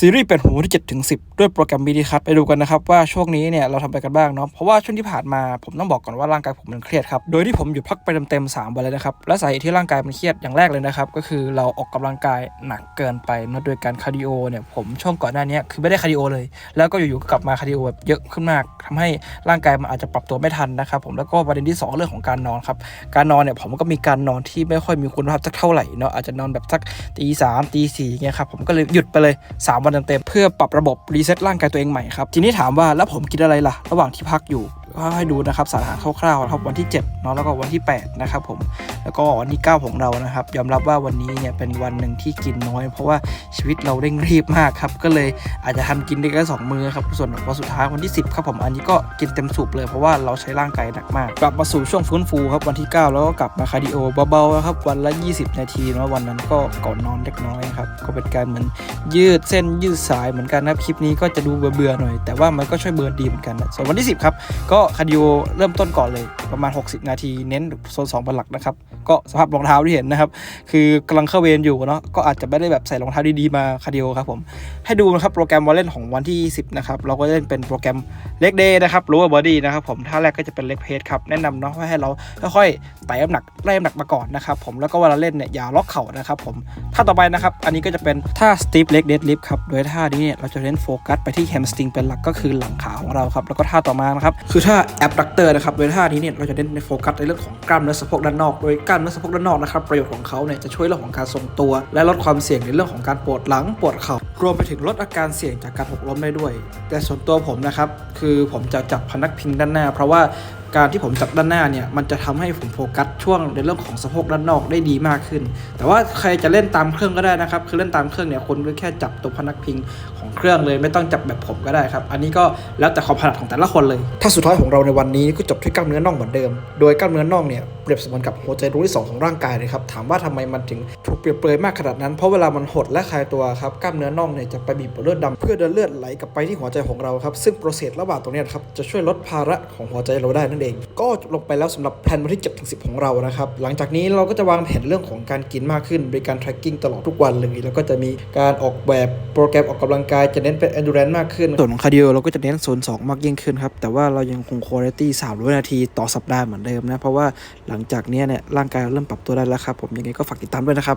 ซีรีส์เป็นหูที่7ถึง10 ด้วยโปรแกรม BD Cut ไปดูกันนะครับ ว่าช่วงนี้เนี่ยเราทำไปกันบ้างเนาะเพราะว่าช่วงที่ผ่านมาผมต้องบอกก่อนว่าร่างกายผมมันเครียดครับ โดยที่ผมหยุดพักไปเต็มๆ3วันเลยนะครับ และสาเหตุที่ร่างกายมันเครียดอย่างแรกเลยนะครับ ก็คือเราออกกำลังกายหนักเกินไปเนาะโดยการคาร์ดิโอเนี่ยผมช่วงก่อนหน้านี้คือไม่ได้คาร์ดิโอเลย แล้วก็อยู่ๆก็กลับมาคาร์ดิโอแบบเยอะขึ้นมากทำให้ร่างกายมันอาจจะปรับตัวไม่ทันนะครับผมแล้วก็ประเด็นที่สองเรื่องของการนอนครับการนอนเนี่ยผมก็มีการนอนที่ไม่ค่อยมีคุณภาพสักเท่าไหร่เนาะอาจจะนอนแบบสักตีสามตีสี่เงี้ยครับผมก็เลยหยุดไปเลย3วันเต็มๆเพื่อปรับระบบรีเซ็ตร่างกายตัวเองใหม่ครับทีนี้ถามว่าแล้วผมกินอะไรล่ะ ระหว่างที่พักอยู่ก็ให้ดูนะครับสารอาหารคร่าวๆนะครับวันที่7เนาะแล้วก็วันที่8นะครับผม แล้วก็วันที่ 9 ของเรานะครับ ยอมรับว่าวันนี้เนี่ยเป็นวันหนึ่งที่กินน้อย เพราะว่าชีวิตเราเร่งรีบมากครับ ก็เลยอาจจะทำกินได้แค่สองมือครับ ส่วนวันสุดท้ายวันที่ 10 ครับผม อันนี้ก็กินเต็มสูบเลยเพราะว่าเราใช้ร่างกายหนักมาก กลับมาสู่ช่วงฟื้นฟูครับวันที่ 9 แล้วก็กลับมาคาร์ดิโอเบาๆครับวันละ 20 นาทีนะวันนั้นก็ก่อนนอนเล็กน้อยครับ ก็เป็นการเหมือนยืดเส้นยืดสายเหมือนกันนะครับคลิปนี้ก็จะดูเบื่อๆหน่อย แต่ว่ามันก็ช่วยเบิร์นดีเหมือนกันนะส่วนวันที่ 10 ครับ ก็คาร์ดิโอเริ่มต้นก่อนเลยประมาณ 60 นาที เน้นโซน2เป็นหลักนะครับ ก็สภาพรองเท้าที่เห็นนะครับ คือกำลังเข้าเวรอยู่เนาะก็อาจจะไม่ได้แบบใส่รองเท้าดีๆมาคาร์ดิโอครับผมให้ดูนะครับโปรแกรมวอลเล่นของวันที่10นะครับ เราก็เล่นเป็นโปรแกรมเล็กเดย์นะครับรู้ว่าบอดี้นะครับผมท่าแรกก็จะเป็นเล็กเพสครับแนะนำเนาะว่าให้เราค่อยๆไต่น้ำหนักไล่น้ำหนักมาก่อนนะครับผมแล้วก็เวลาเล่นเนี่ยอย่าล็อกเข่านะครับผมท่าต่อไปนะครับอันนี้ก็จะเป็นท่า steep leg deadlift ครับโดยท่านี้เนี่ยเราจะเน้นโฟกัสไปที่ hamstring เป็นหลักก็คือหลังขาของเราครับแล้วก็ท่าต่อมานะครับคือท่า abductor นะครับโดยท่านี้เนี่ยเราจะเน้นโฟกัสในเรื่องของกล้ามเนื้อสะโพกด้านนอกโดยกล้ามเนื้อสะโพกด้านนอกนะครับประโยชน์ของเขาเนี่ยจะช่วยเรื่องของการทรงตัว และลดความเสี่ยงในเรื่องของการปวดหลังปวดเข่ารวมไปถึงลดอาการเสี่ยงจากการหกล้มได้ด้วย แต่ส่วนตัวผมนะครับคือผมจะจับพนักพิงด้านหน้า เพราะว่า การที่ผมจับด้านหน้าเนี่ยมันจะทำให้ผมโฟกัสช่วงในเรื่องของสะโพกด้านนอกได้ดีมากขึ้น แต่ว่าใครจะเล่นตามเครื่องก็ได้นะครับ คือเล่นตามเครื่องเนี่ยคนก็แค่จับตัวพนักพิงของเครื่องเลยไม่ต้องจับแบบผมก็ได้ครับ อันนี้ก็แล้วแต่ความถนัดของแต่ละคนเลย ถ้าสุดท้ายของเราในวันนี้ก็จบที่กล้ามเนื้อน่องเหมือนเดิม โดยกล้ามเนื้อน่องเนี่ยเปรียบเสมือนกับหัวใจดวงที่สองของร่างกายเลยครับ ถามว่าทำไมมันถึงถูกเปรียบเปรยมากขนาดนั้น เพราะเวลามันหดและคลายตัวครับกล้ามเนื้อน่องเนี่ยจะไปบีบเลือดดำเพื่อเดินเลือดไหลกลับไปที่หัวใจของเราครับซึ่งโปรเซสระหว่างตรงนี้ครับจะช่วยลดภาระของหัวใจเราได้นั่นเองก็จบลงไปแล้วสำหรับแผนวันที่7ถึง10 ของเรานะครับ หลังจากนี้เราก็จะวางแผนเรื่องของการกินมากขึ้นโดยการ tracking ตลอดทุกวันเลย แล้วก็จะมีการออกแบบโปรแกรมออกกำลังกายจะเน้นเป็น endurance มากขึ้น ส่วนของคาร์ดิโอเราก็จะเน้นโซน2มากยิ่งขึ้นครับ แต่ว่าเรายังคง quality 300นาทีต่อสัปดาห์เหมือนเดิมนะ เพราะว่าหลังจากนี้เนี่ยร่างกายเราเริ่มปรับตัวได้แล้วครับผมยังไงก็ฝากติดตามด้วยนะครับ